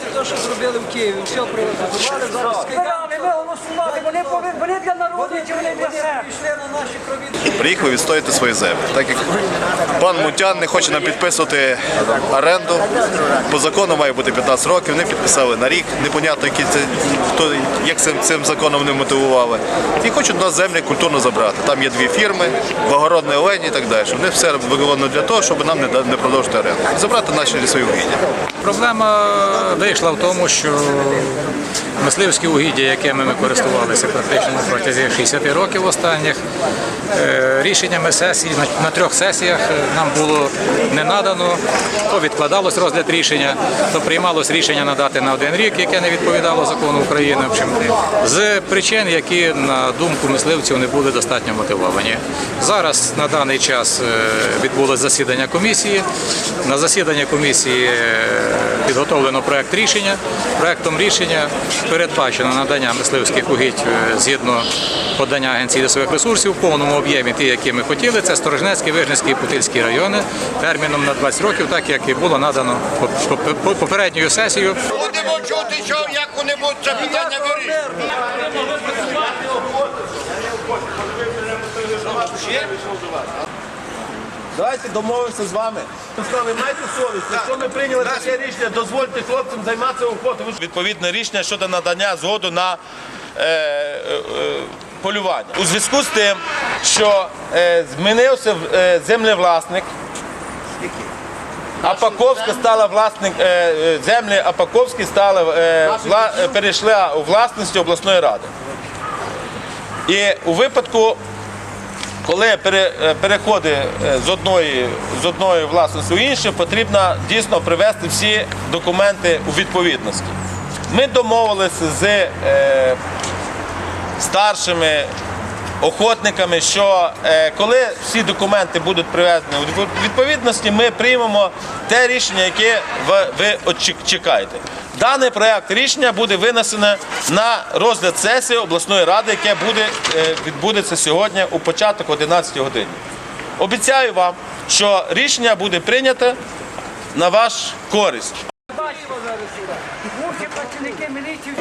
Це те, що зробили в Києві, все приватизували, зараз скидали. Вони для нас приїхав відстояти свої землі. Так як пан Мутян не хоче нам підписувати оренду, по закону має бути 15 років, вони підписали на рік, непонятно, які це, хто, як цим, цим законом вони мотивували. І хочуть нас землі культурно забрати. Там є дві фірми, Благородний Олень і так далі. Вони все виконано для того, щоб нам не, не продовжити оренду. Забрати наші лісові угіддя. Проблема вийшла в тому, що мисливські угіддя, якими ми користувалися практично протягом 60 років останніх, е, рішеннями сесії на, трьох сесіях е, нам було не надано, то відкладалось розгляд рішення, то приймалось рішення надати на один рік, яке не відповідало закону України. Общем, з причин, які на думку мисливців не були достатньо мотивовані. Зараз на даний час е, відбулось засідання комісії. На засіданні комісії підготовлено проект рішення. Проектом рішення передбачено надання мисливських угідь е, згідно подання Агенції лісових ресурсів в повному об'ємі, ті, які ми хотіли. Це Сторожнецький, Вижницький і Путильський райони терміном на 20 років, так як і було надано поп- поп- попередньою сесією. Будемо чути, що як-небудь це питання вирішить. Давайте домовимося з вами. Ви маєте совість, якщо ми прийняли таке рішення, дозвольте хлопцям займатися охотою. Відповідне рішення щодо надання згоду на е, е, е, полювання. У зв'язку з тим, що е, змінився е, землевласник, Апаковська стала власник е, е, землі Апаковські стала е, вла, перейшла у власність обласної ради. І у випадку, коли е, е, з одної, з одної власності в іншу, потрібно дійсно привести всі документи у відповідності. Ми домовилися з е, старшими охотниками, що е, коли всі документи будуть приведені у відповідності, ми приймемо те рішення, яке ви, ви чекаєте. Даний проект рішення буде винесене на розгляд сесії обласної ради, яке буде, е, відбудеться сьогодні у початок 11 годині. Обіцяю вам, що рішення буде прийнято на ваш користь. Працівники міліції.